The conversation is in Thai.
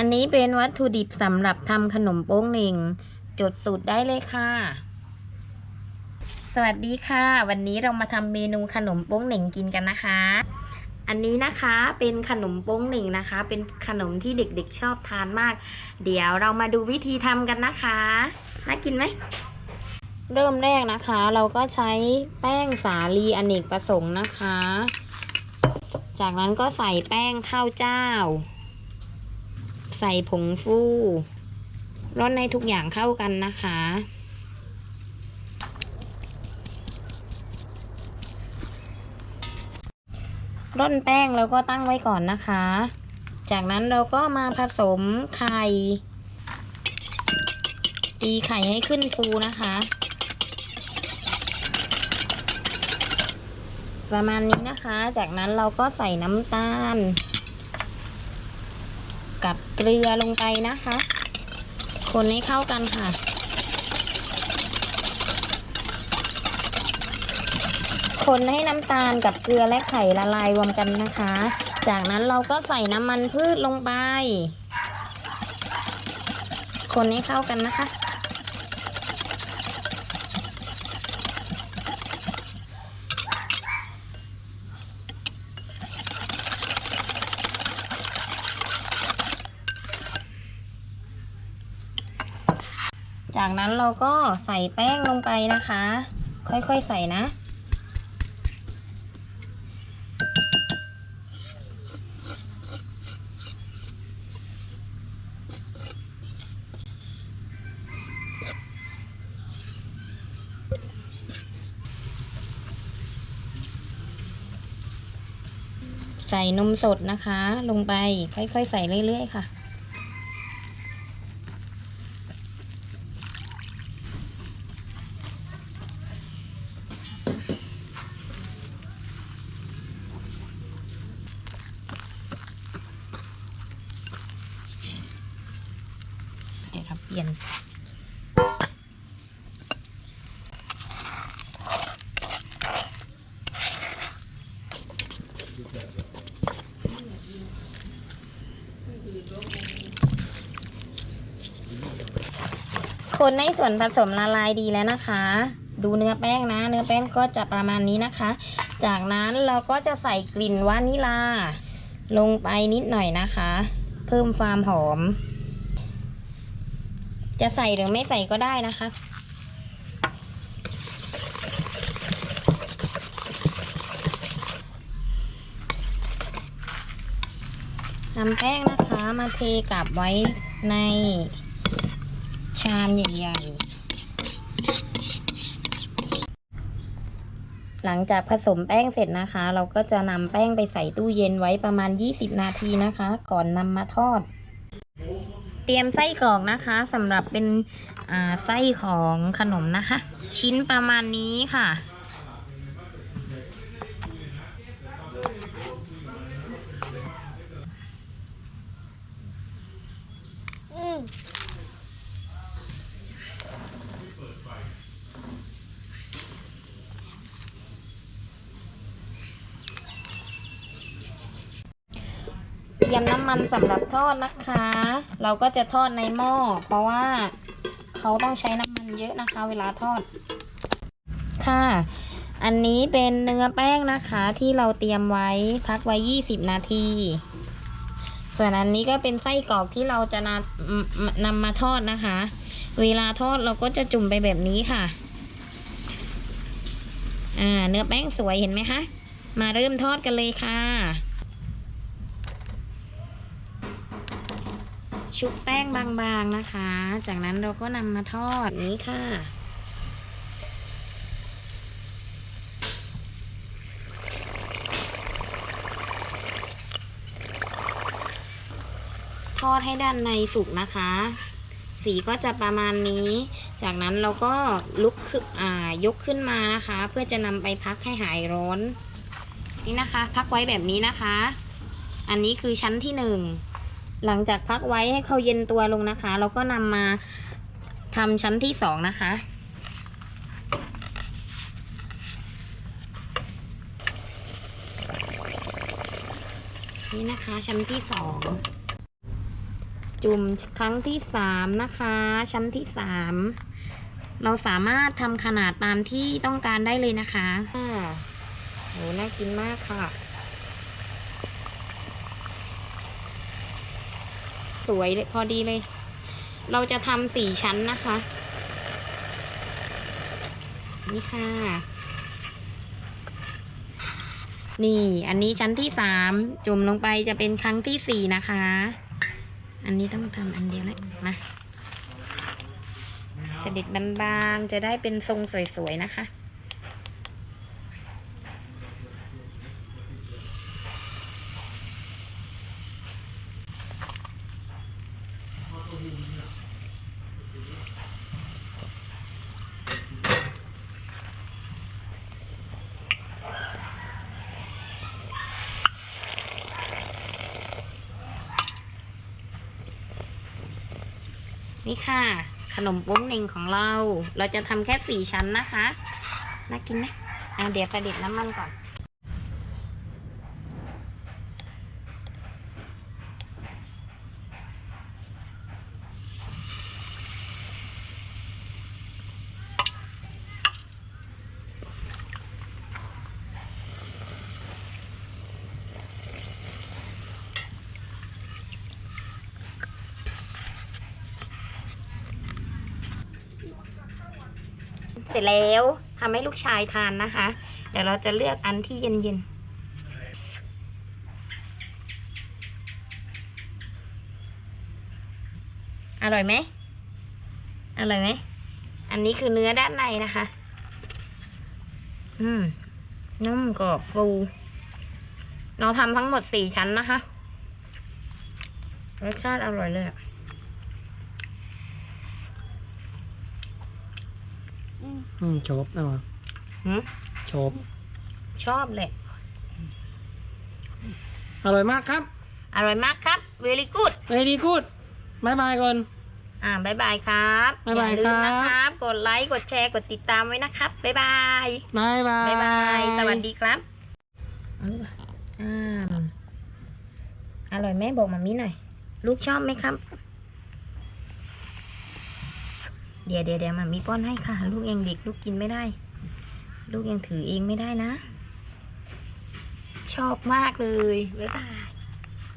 อันนี้เป็นวัตถุดิบสำหรับทำขนมโป้งเหน่ง จดสูตรได้เลยค่ะ สวัสดีค่ะ วันนี้เรามาทำเมนูขนมโป้งเหน่งกินกันนะคะ อันนี้นะคะเป็นขนมโป้งเหน่งนะคะ เป็นขนมที่เด็กๆชอบทานมาก เดี๋ยวเรามาดูวิธีทำกันนะคะน่ากินไหมเริ่มแรกนะคะ เราก็ใช้แป้งสาลีอเนกประสงค์นะคะ จากนั้นก็ใส่แป้งข้าวเจ้า ใส่ผงฟูร่อนในทุกอย่างเข้ากันนะคะ ร่อนแป้งแล้วก็ตั้งไว้ก่อนนะคะ จากนั้นเราก็มาผสมไข่ ตีไข่ให้ขึ้นฟูนะคะ ประมาณนี้นะคะ จากนั้นเราก็ใส่น้ำตาล กับเกลือลงไปนะคะ คนให้เข้ากันค่ะ คนให้น้ำตาลกับเกลือและไข่ละลายรวมกันนะคะ จากนั้นเราก็ใส่น้ำมันพืชลงไป คนให้เข้ากันนะคะ จากนั้นเราก็ใส่แป้งลงไปนะคะ ค่อยๆใส่นะ ใส่นมสดนะคะ ลงไปค่อยๆใส่เรื่อยๆค่ะ เดี๋ ยวเราเปลี่ยน คนให้ส่วนผสมละลายดีแล้วนะคะ ดูเนื้อแป้งนะ เนื้อแป้งก็จะประมาณนี้นะคะ จากนั้นเราก็จะใส่กลิ่นวานิลา ลงไปนิดหน่อยนะคะ เพิ่มความหอม จะใส่หรือไม่ใส่ก็ได้นะคะ นำแป้งนะคะมาเทกลับไว้ในชามใหญ่ๆ หลังจากผสมแป้งเสร็จนะคะ เราก็จะนำแป้งไปใส่ตู้เย็นไว้ประมาณ 20 นาทีนะคะ ก่อนนำมาทอด เตรียมไส้กรอกนะคะสำหรับเป็นไส้ของขนมนะคะ ชิ้นประมาณนี้ค่ะอืม รียมน้ำมันสำหรับทอดนะคะ เราก็จะทอดในหม้อ เพราะว่าเขาต้องใช้น้ำมันเยอะนะคะ เวลาทอด ค่ะ อันนี้เป็นเนื้อแป้งนะคะ ที่เราเตรียมไว้พักไว้ 20 นาที ส่วนอันนี้ก็เป็นไส้กรอกที่เราจะนำนำมาทอดนะคะ เวลาทอดเราก็จะจุ่มไปแบบนี้ค่ะ อ่า เนื้อแป้งสวยเห็นไหมคะ มาเริ่มทอดกันเลยค่ะ ชุบแป้งบางๆนะคะ จากนั้นเราก็นำมาทอดนี้ค่ะ ทอดให้ด้านในสุกนะคะ สีก็จะประมาณนี้ จากนั้นเราก็ลุกขึ้นอ่ายกขึ้นมานะคะ เพื่อจะนำไปพักให้หายร้อน นี่นะคะ พักไว้แบบนี้นะคะ อันนี้คือชั้นที่หนึ่ง หลังจากพักไว้ให้เขาเย็นตัวลงนะคะ เราก็นำมาทำชั้นที่สองนะคะ นี่นะคะชั้นที่สองจุ่มครั้งที่สามนะคะ ชั้นที่สามเราสามารถทำขนาดตามที่ต้องการได้เลยนะคะอ่าโหน่ากินมากค่ะ สวยเลยพอดีเลย เราจะทำสี่ชั้นนะคะ นี่ค่ะ นี่อันนี้ชั้นที่สามจุ่มลงไปจะเป็นครั้งที่สี่นะคะ อันนี้ต้องทำอันเดียวเลยนะเสด็จบางๆจะได้เป็นทรงสวยๆนะคะ นี่ค่ะ ขนมโป้งเน่งของเรา เราจะทำแค่สี่ชั้นนะคะ น่ากินไหมอะเดี๋ยวประดิษฐ์น้ำมันก่อน เสร็จแล้วทำให้ลูกชายทานนะคะ เดี๋ยวเราจะเลือกอันที่เย็นๆอร่อยไหมอร่อยไหม อันนี้คือเนื้อด้านในนะคะ อืมนุ่มกรอบฟู เราทำทั้งหมดสี่ชั้นนะคะ รสชาติอร่อยเลยอะ อืมชอบนะวะหืมชอบ ชอบเลยอร่อยมากครับ อร่อยมากครับ very good เ e ดีกูดบายบายก่อน อ่าบายบายครับบ๊ายบายอย่าลืมนะคครับรับกดไลค์ กดแชร์ กดติดตามไว้นะครับบ๊ายบายบายบายบ๊ายบาย สวัสดีครับเอาลูกอะอ่าอร่อยไหมบอกมามีหน่อย ลูกชอบไหมครับ เดี๋ยวเดี๋ยวเดี๋ยวมามีป้อนให้ค่ะ ลูกยังเด็กลูกกินไม่ได้ ลูกยังถือเองไม่ได้นะ ชอบมากเลยบ๊ายบาย